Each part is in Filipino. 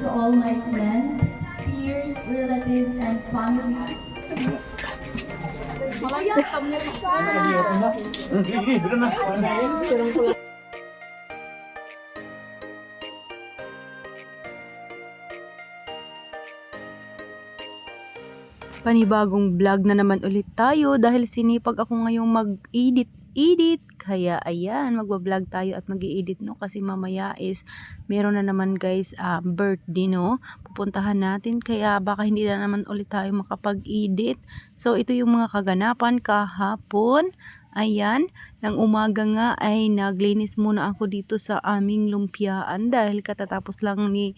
to all my friends, peers, relatives, and family. panibagong vlog na naman ulit tayo dahil sinipag ako ngayong mag-edit edit kaya ayan magba-vlog tayo at mag-edit no? Kasi mamaya is meron na naman guys ah, birthday no? Pupuntahan natin. Kaya baka hindi na naman ulit tayo makapag-edit. So ito yung mga kaganapan kahapon. Ayan, ng umaga nga ay naglinis muna ako dito sa aming lumpiaan dahil katatapos lang ni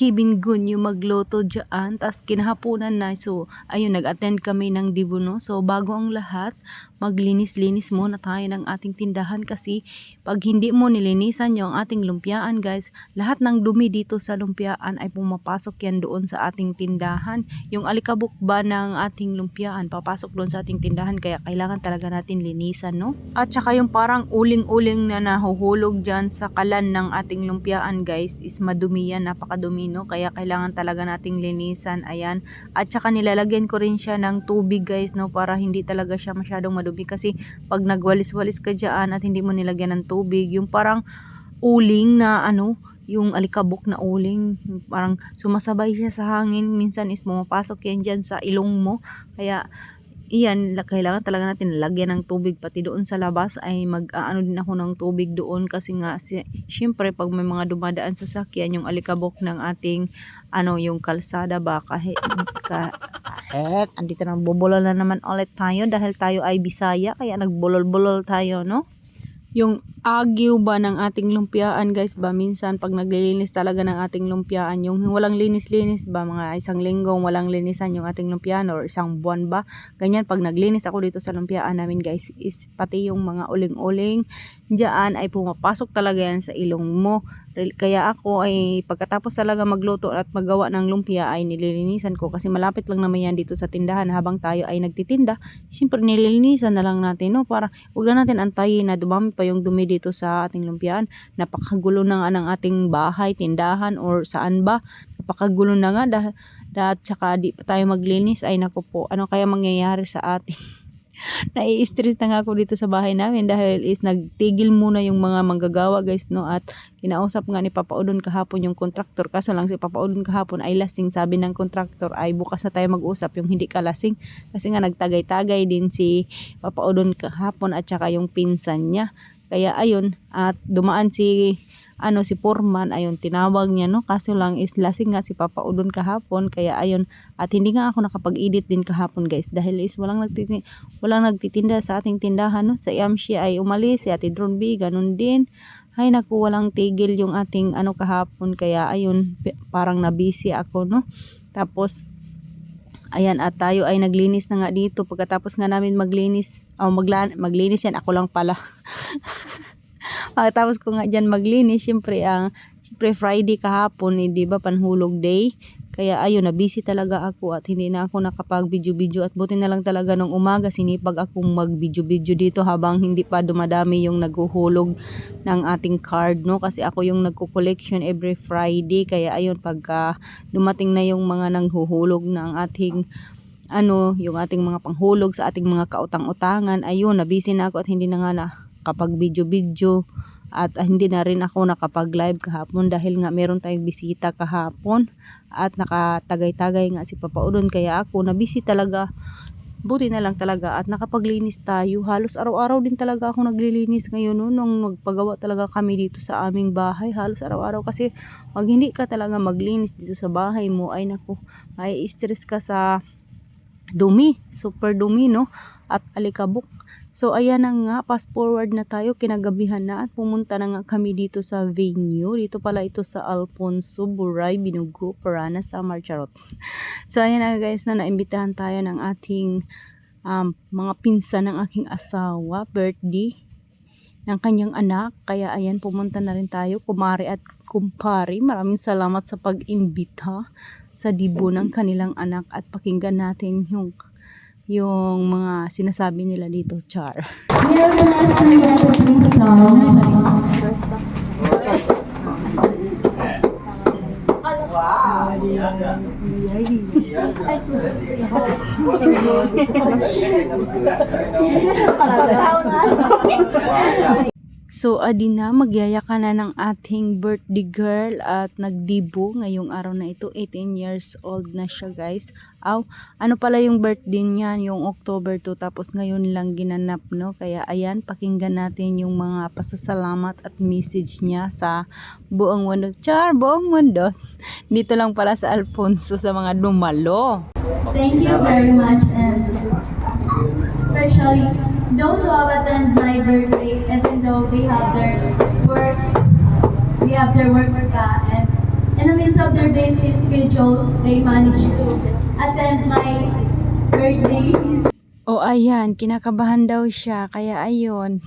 Kevin Gunyo magloto dyan. Tapos kinahaponan na. So, ayun, nag-attend kami ng dibuno. So, bago ang lahat, maglinis-linis muna tayo ng ating tindahan kasi pag hindi mo nilinisan yung ating lumpiaan guys, lahat ng dumi dito sa lumpiaan ay pumapasok yan doon sa ating tindahan. Yung alikabok ba ng ating lumpiaan, papasok doon sa ating tindahan kaya kailangan talaga natin linisan, no? At saka yung parang uling-uling na nahuhulog dyan sa kalan ng ating lumpiaan guys is madumi yan, napakadumi, no? Kaya kailangan talaga nating linisan, ayan. At saka nilalagyan ko rin siya ng tubig guys, no? Para hindi talaga siya masyadong madumi kasi pag nagwalis-walis ka dyan at hindi mo nilagyan ng tubig, yung parang uling na ano, yung alikabok na uling, parang sumasabay siya sa hangin, minsan is pumapasok yan dyan sa ilong mo, kaya iyan, la- kailangan talaga natin lagyan ng tubig. Pati doon sa labas ay mag-aano din ako ng tubig doon. Kasi nga si, syempre pag may mga dumadaan sa sakyan yung alikabok ng ating ano yung kalsada ba kahit ka, kahit andito na bubulol na naman ulit tayo dahil tayo ay Bisaya kaya nagbulol-bulol tayo no yung agyo ba ng ating lumpiaan guys ba? Minsan pag naglilinis talaga ng ating lumpiaan yung walang linis-linis ba? Mga isang linggong walang linisan yung ating lumpiaan or isang buwan ba? Ganyan pag naglinis ako dito sa lumpiaan namin guys is pati yung mga uling-uling diyan ay pumapasok talaga yan sa ilong mo kaya ako ay pagkatapos talaga magluto at magawa ng lumpia ay nililinisan ko kasi malapit lang naman yan dito sa tindahan habang tayo ay nagtitinda syempre nililinisan na lang natin no para Huwag na natin antayin na dumami pa yung dumi dito sa ating lumpiaan. Napakagulo na nga ng ating bahay, tindahan, or saan ba. Napakagulo na nga dahil at saka di pa tayo maglinis ay naku po ano kaya mangyayari sa atin nai-stress na nga ako dito sa bahay namin dahil is nagtigil muna yung mga manggagawa guys no? At kinausap nga ni Papa Udon kahapon yung contractor. Kaso lang si Papa Udon kahapon ay lasing. Sabi ng contractor ay bukas na tayo mag-usap yung hindi ka lasing. Kasi nga nagtagay-tagay din si Papa Udon kahapon at saka yung pinsan niya. Kaya ayun at dumaan si ano si Foreman ayun tinawag niya no? Kaso lang is lasing nga si Papa Udon kahapon kaya ayun at hindi nga ako nakapag-edit din kahapon guys dahil is walang nagtitinda walang nagtitinda sa ating tindahan no? Sa Yamshi ay umalis si Ate Dronby ganun din. Ay naku walang tigil yung ating ano kahapon kaya ayun parang nabisi ako no? Tapos ayan at tayo ay naglinis na nga dito. Pagkatapos nga namin maglinis oh, magla- maglinis yan ako lang pala pagkatapos ko nga dyan maglinis syempre ang syempre Friday kahapon eh, di ba panhulog day. Kaya ayun na busy talaga ako at hindi na ako nakapag video video at buti na lang talaga nung umaga sinipag akong mag video video dito habang hindi pa dumadami yung naghuhulog ng ating card no? Kasi ako yung nagko-collection every Friday. Kaya ayun pagka dumating na yung mga nanghuhulog ng ating ano, yung ating mga panghulog sa ating mga kautang-utangan, ayun, nabisi na ako at hindi na nga na kapag video-video at ah, hindi na rin ako nakapag-live kahapon dahil nga meron tayong bisita kahapon at nakatagay-tagay nga si Papa Udon. Kaya ako nabisi talaga. Buti na lang talaga at nakapaglinis tayo. Halos araw-araw din talaga ako naglilinis ngayon no, nung magpagawa talaga kami dito sa aming bahay. Halos araw-araw kasi pag hindi ka talaga maglinis dito sa bahay mo ay naku may stress ka sa dumi, super dumi no? At alikabok. So ayan na nga, fast forward na tayo, kinagabihan na at pumunta na nga kami dito sa venue. Dito pala ito sa Alfonso Buray, Binugo, Parana, Samar, Charot. So ayan na guys na naimbitahan tayo ng ating um, mga pinsan ng aking asawa, birthday ng kanyang anak. Kaya ayan, pumunta na rin tayo, kumari at kumpari. Maraming salamat sa pag-imbita sa dibo ng kanilang anak at pakinggan natin yung yung mga sinasabi nila dito, Char. Here So, adi na, magyaya ka na ng ating birthday girl at nagdibo ngayong araw na ito. 18 years old na siya guys. Aw, ano pala yung birthday niya, yung October 2, tapos ngayon lang ginanap, no? Kaya ayan, pakinggan natin yung mga pasasalamat at message niya sa buong mundo. Char, buong mundo. Dito lang pala sa Alfonso sa mga dumalo. Thank you very much and especially those who have attended my birthday even though they have their works, they have their works ka and in the midst of their busy schedules, they manage to attend my birthday. O ayan, kinakabahan daw siya. Kaya ayun,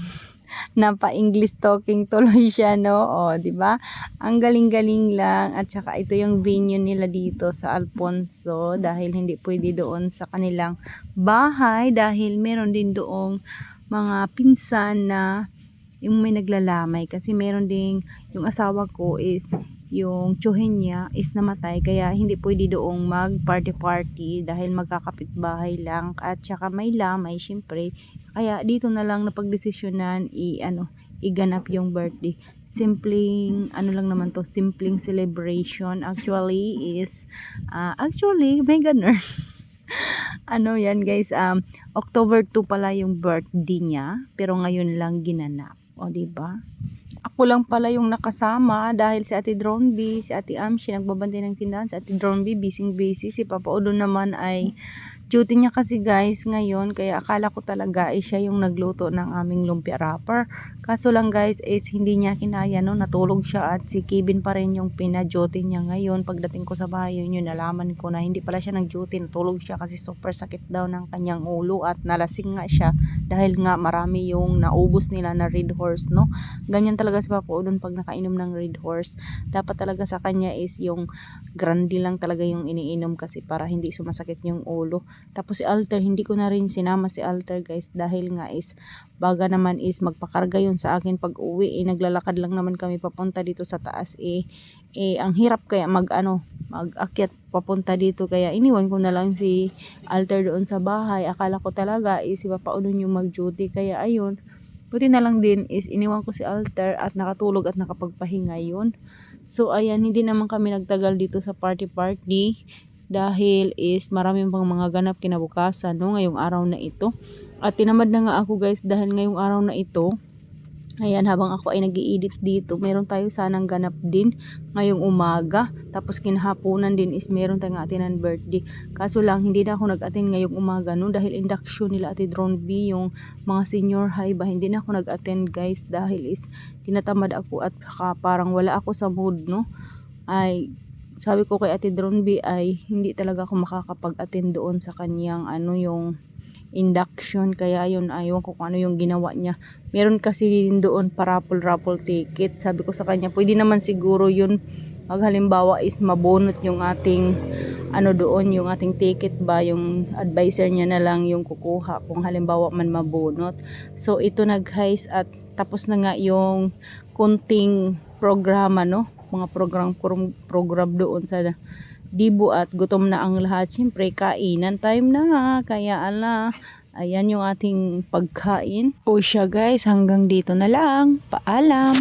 napa-English talking tuloy siya, no? O, di ba? Ang galing-galing lang. At saka ito yung venue nila dito sa Alfonso dahil hindi pwede doon sa kanilang bahay dahil meron din doong mga pinsan na yung may naglalamay kasi meron ding yung asawa ko is yung tsuhin niya is namatay kaya hindi pwede doong mag party party dahil magkakapit bahay lang at saka may lamay syempre kaya dito na lang napagdesisyonan i ano iganap yung birthday. Simpleng ano lang naman to simpleng celebration. Actually is ah, actually may ganun ano yan guys um October 2 pala yung birthday niya pero ngayon lang ginanap. O di ba? Ako lang pala yung nakasama dahil si Ate Drone B, si Ate Amshi nagbabantay ng tindahan, si Ate Drone B busy busy, si Papa Odo naman ay duty niya kasi guys ngayon kaya akala ko talaga ay siya yung nagluto ng aming lumpia wrapper. Kaso lang guys is hindi niya kinaya no, natulog siya at si Kevin pa rin yung pina-duty niya ngayon. Pagdating ko sa bahay yun nalaman ko na hindi pala siya nag-duty, natulog siya kasi super sakit daw ng kanyang ulo at nalasing nga siya dahil nga marami yung naubos nila na red horse no. Ganyan talaga si Papa Odon pag nakainom ng red horse. Dapat talaga sa kanya is yung grande lang talaga yung iniinom kasi para hindi sumasakit yung ulo. Tapos si Alter, hindi ko na rin sinama si Alter guys dahil nga is baga naman is magpakarga yun sa akin pag uwi. Eh, naglalakad lang naman kami papunta dito sa taas eh. Eh, ang hirap kaya mag ano, mag-akyat papunta dito kaya iniwan ko na lang si Alter doon sa bahay. Akala ko talaga eh, si Papa Odon yung mag-duty kaya ayun. Buti na lang din is iniwan ko si Alter at nakatulog at nakapagpahinga yun. So ayan, hindi naman kami nagtagal dito sa party party dahil is marami pang mga ganap kinabukasan no ngayong araw na ito. At tinamad na nga ako guys dahil ngayong araw na ito Ayan, habang ako ay nag edit dito, meron tayo sanang ganap din ngayong umaga. Tapos kinahaponan din is meron tayong atinan birthday. Kaso lang, hindi na ako nag-attend ngayong umaga no dahil induction nila ati Drone B yung mga senior high ba. Hindi na ako nag-attend guys dahil is tinatamad ako at saka parang wala ako sa mood no. Ay, sabi ko kay ate Drone B ay hindi talaga ako makakapag-attend doon sa kanyang ano yung induction kaya yun ayaw ko kung ano yung ginawa niya. Meron kasi din doon parapol raffle ticket. Sabi ko sa kanya pwede naman siguro yun. Pag halimbawa is mabunot yung ating ano doon yung ating ticket ba yung advisor niya na lang yung kukuha kung halimbawa man mabunot. So ito nag guys at tapos na nga yung kunting programa no? Mga program program doon sa dibo at gutom na ang lahat. Siyempre, kainan time na. Kaya ala, ayan yung ating pagkain. O siya guys, hanggang dito na lang. Paalam!